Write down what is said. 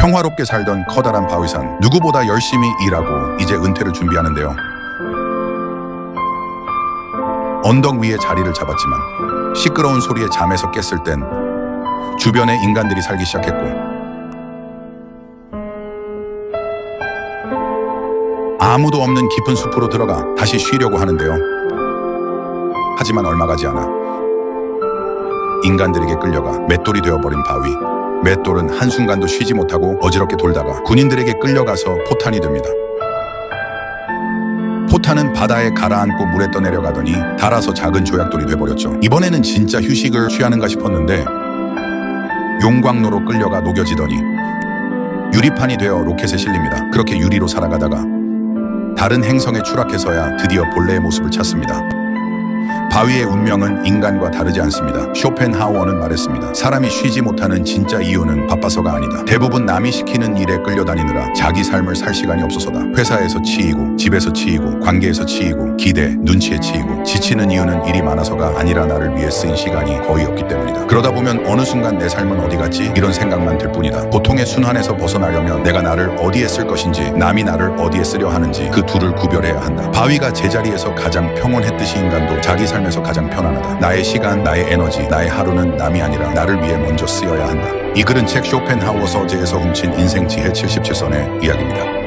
평화롭게 살던 커다란 바위산 누구보다 열심히 일하고 이제 은퇴를 준비하는데요. 언덕 위에 자리를 잡았지만 시끄러운 소리에 잠에서 깼을 땐 주변에 인간들이 살기 시작했고 아무도 없는 깊은 숲으로 들어가 다시 쉬려고 하는데요. 하지만 얼마 가지 않아 인간들에게 끌려가 맷돌이 되어버린 바위. 맷돌은 한순간도 쉬지 못하고 어지럽게 돌다가 군인들에게 끌려가서 포탄이 됩니다. 포탄은 바다에 가라앉고 물에 떠내려가더니 닳아서 작은 조약돌이 돼버렸죠. 이번에는 진짜 휴식을 취하는가 싶었는데 용광로로 끌려가 녹여지더니 유리판이 되어 로켓에 실립니다. 그렇게 유리로 살아가다가 다른 행성에 추락해서야 드디어 본래의 모습을 찾습니다. 바위의 운명은 인간과 다르지 않습니다. 쇼펜하우어는 말했습니다. 사람이 쉬지 못하는 진짜 이유는 바빠서가 아니다. 대부분 남이 시키는 일에 끌려다니느라 자기 삶을 살 시간이 없어서다. 회사에서 치이고, 집에서 치이고, 관계에서 치이고, 기대, 눈치에 치이고, 지치는 이유는 일이 많아서가 아니라 나를 위해 쓰인 시간이 거의 없기 때문이다. 그러다 보면 어느 순간 내 삶은 어디 갔지? 이런 생각만 들 뿐이다. 보통의 순환에서 벗어나려면 내가 나를 어디에 쓸 것인지, 남이 나를 어디에 쓰려 하는지 그 둘을 구별해야 한다. 바위가 제자리에서 가장 평온했듯이 인간도 자기 삶에서 가장 편안하다. 나의 시간, 나의 에너지, 나의 하루는 남이 아니라 나를 위해 먼저 쓰여야 한다. 이 글은 책 쇼펜하우어 서재에서 훔친 인생 지혜 77선의 이야기입니다.